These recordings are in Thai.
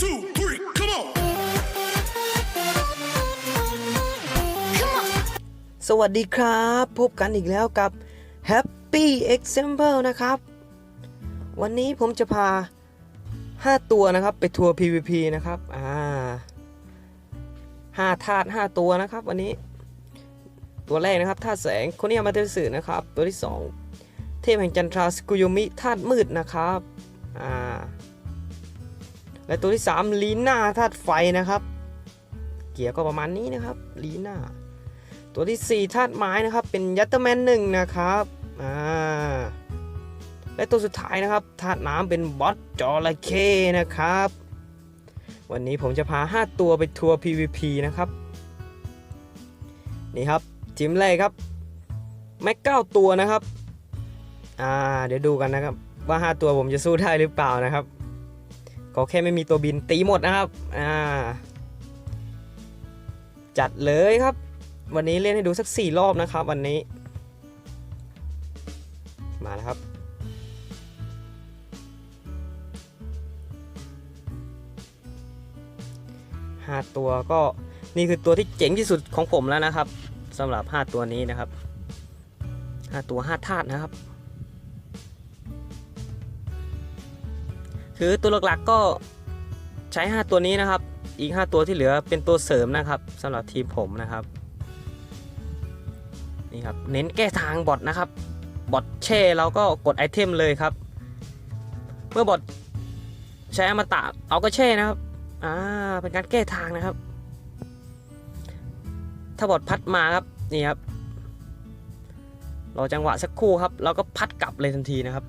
two, three, come on. สวัสดีครับ พบกันอีกแล้วกับ Happy Example นะครับ วันนี้ผมจะพา 5 ตัวนะครับไปทัวร์ PVP นะครับ อ่าห้าธาตุ5ตัวนะครับ วันนี้ ตัวแรกนะครับธาตุแสงคนนี้มาเตสึนะครับ ตัวที่ 2 เทพแห่งจันทราสกุโยมิธาตุมืดนะครับ อ่า และตัวที่ 3 ลีน่าธาตุไฟนะครับ เกียร์ก็ประมาณนี้นะครับลีน่าตัวที่4ธาตุไม้นะครับเป็นยัตเตอร์แมนหนึ่งนะครับอ่าและตัวสุดท้ายนะครับธาตุน้ำเป็นบอสจอระเข้นะครับ วันนี้ผมจะพา 5 ตัวไปทัวร์ PVP นะครับ นี่ครับจิมแรกครับแม็กเก้าตัวนะครับ อ่า เดี๋ยวดูกันนะครับ ว่า 5 ตัวผมจะสู้ได้หรือเปล่านะครับ ก็แค่ไม่มีตัวบินตีหมดนะครับ อ่า จัดเลยครับ วันนี้เล่นให้ดูสัก4รอบนะครับ วันนี้ มาแล้วครับ ห้าตัวก็นี่คือตัวที่เจ๋งที่สุดของผมแล้วนะครับสำหรับ5ตัวนี้นะครับ5ตัว5ธาตุนะครับ คือตัวหลักๆก็ใช้ 5 ตัวนี้นะครับ อีก 5 ตัวที่เหลือเป็นตัวเสริมนะครับสำหรับทีมผมนะครับนี่ครับเน้นแก้ทางบอทนะครับบอทแช่เราก็กดไอเทมเลยครับ เมื่อบอทใช้อมตะเอาก็แช่นะครับอ่าเป็นการแก้ทางนะครับ ถ้าบอทพัดมาครับนี่ครับรอจังหวะสักครู่ครับ เราก็พัดกลับเลยทันทีนะครับ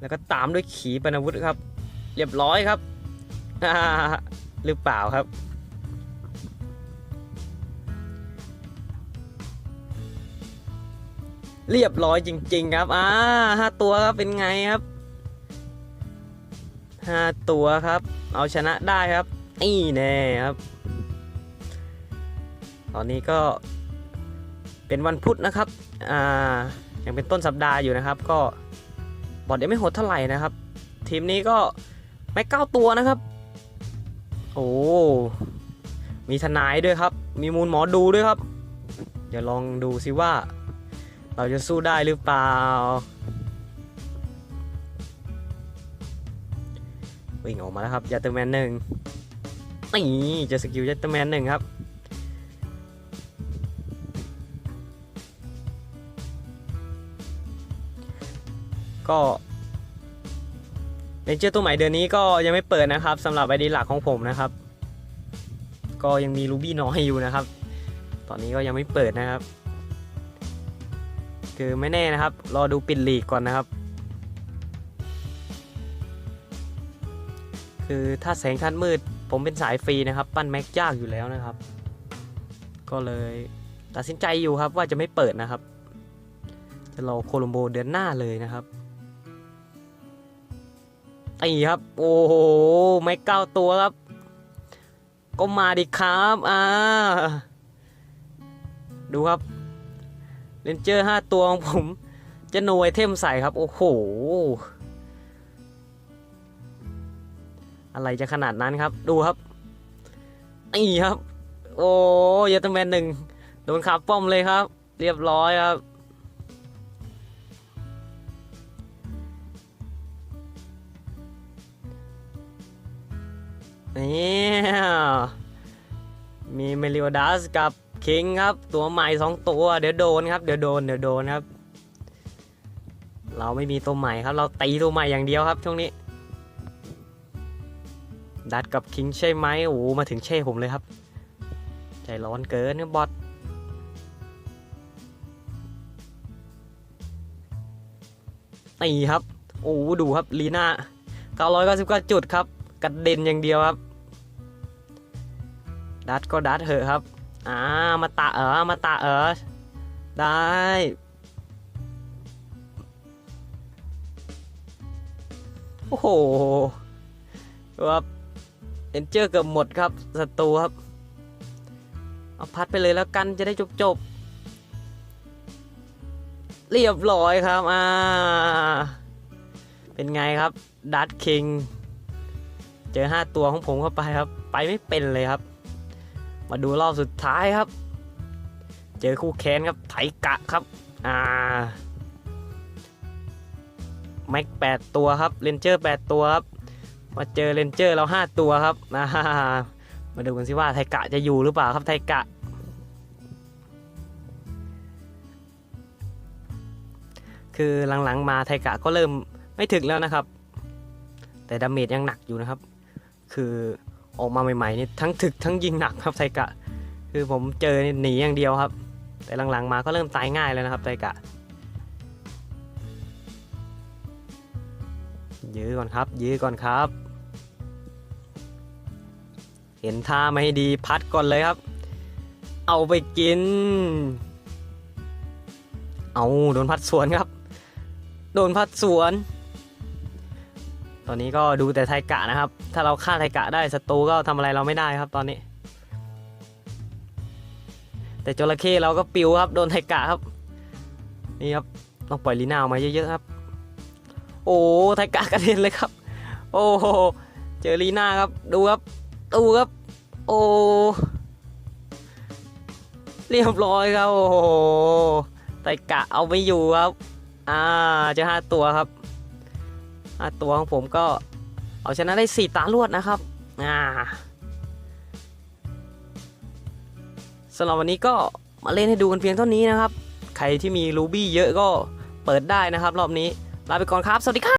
แล้วก็ตามด้วยขีปนาวุธครับ เรียบร้อยครับ หรือเปล่าครับ เรียบร้อยจริง ๆ ครับอ่าห้าตัวครับเป็นไงครับห้าตัวครับ เอาชนะได้ครับนี่แน่ครับ ตอนนี้ก็เป็นวันพุธนะครับ อ่ายังเป็นต้นสัปดาห์อยู่นะครับ ก็ บอดยังไม่โหดเท่าไหร่นะครับ ทีมนี้ก็ไม่เก้าตัวนะครับ โอ้มีทนายด้วยครับ มีมูลหมอดูด้วยครับ เดี๋ยวลองดูซิว่า เราจะสู้ได้หรือเปล่า วิ่งออกมาแล้วครับยัตเตอร์แมนหนึ่งนี่เจะสกิลยัตเตอร์แมนหนึ่งครับ ก็เลนเจอร์ตัวใหม่เดือนนี้ก็ยังไม่เปิดนะครับสำหรับไอดีหลักของผมนะครับ ก็ยังมีรูบี้น้อยอยู่นะครับ ตอนนี้ก็ยังไม่เปิดนะครับ คือไม่แน่นะครับ รอดูปิดลีกก่อนนะครับ คือถ้าแสงทัดมืดผมเป็นสายฟรีนะครับ ปั้นแม็กยากอยู่แล้วนะครับ ก็เลยตัดสินใจอยู่ครับว่าจะไม่เปิดนะครับ จะรอโคลัมโบเดือนหน้าเลยนะครับ ไอ้ครับ โอ้โหแม็กเก้าตัวครับ ก็มาดิครับอ่าดูครับเลนเจอร์ห้าตัวของผม จะโนไอเทมใส่ครับ โอ้โห อะไรจะขนาดนั้นครับ ดูครับนี่ครับ โอ้ยตแมนหนึ่งโดนขาป้อมเลยครับ เรียบร้อยครับ นี่มีเมลิโอดัสกับคิงครับ ตัวใหม่สองตัว เดี๋ยวโดนครับ เดี๋ยวโดน เดี๋ยวโดนครับ เราไม่มีตัวใหม่ครับ เราตีตัวใหม่อย่างเดียวครับช่วงนี้ ดัดกับคิงใช่ไหมโอ้มาถึงเช่ผมเลยครับ ใจร้อนเกินนะบอทนี่ครับ โอ้ดูครับลีน่า999จุดครับ กระเด็นอย่างเดียวครับ ดัดก็ดัดเถอะครับอ่ามาตะเออมาตะเออได้โอ้โหครับเอนเจอร์เกือบหมดครับศัตรูครับ เอาพัดไปเลยแล้วกันจะได้จบจบเรียบร้อยครับ อ่า เป็นไงครับ ดัตคิง เจอ 5 ตัวของผมเข้าไปครับ ไปไม่เป็นเลยครับ มาดูรอบสุดท้ายครับ เจอคู่แค้นครับไถกะครับ อ่าแม็กแปดตัวครับเรนเจอร์แปดตัวครับ มาเจอเรนเจอร์เราห้าตัวครับอ่ามาดูกันสิว่าไทกะจะอยู่หรือเปล่าครับไทกะ คือหลังๆมาไทกะก็เริ่มไม่ถึกแล้วนะครับ แต่ดาเมจยังหนักอยู่นะครับ คือออกมาใหม่ๆนี่ทั้งถึกทั้งยิงหนักครับไทกะ คือผมเจอนี่หนีอย่างเดียวครับ แต่หลังๆมาก็เริ่มตายง่ายแล้วนะครับไทกะยื้อก่อนครับ ยื้อก่อนครับ เห็นท่าไม่ดีพัดก่อนเลยครับ เอาไปกิน เอาโดนพัดสวนครับ โดนพัดสวน อนนี้ก็ดูแต่ไทกะนะครับ ถ้าเราฆ่าไทกะได้ศัตรูก็ทำอะไรเราไม่ได้ครับตอนนี้ แต่จระเข้เราก็ปิวครับ โดนไทกะครับ นี่ครับต้องปล่อยลีน่าออกมาเยอะๆครับ โอ้ไทกะกระเด็นเลยครับ โอ้โหเจอลีน่าครับดูครับดูครับ โอ้เรียบร้อยครับโอ้โหไทกะเอาไม่อยู่ครับ อ่าเจอห้าตัวครับ ตัวของผมก็เอาชนะได้สี่ตารวดนะครับอ่าสำหรับวันนี้ก็มาเล่นให้ดูกันเพียงเท่านี้นะครับ ใครที่มีรูบี้เยอะก็เปิดได้นะครับ รอบนี้ ลาไปก่อนครับ สวัสดีครับ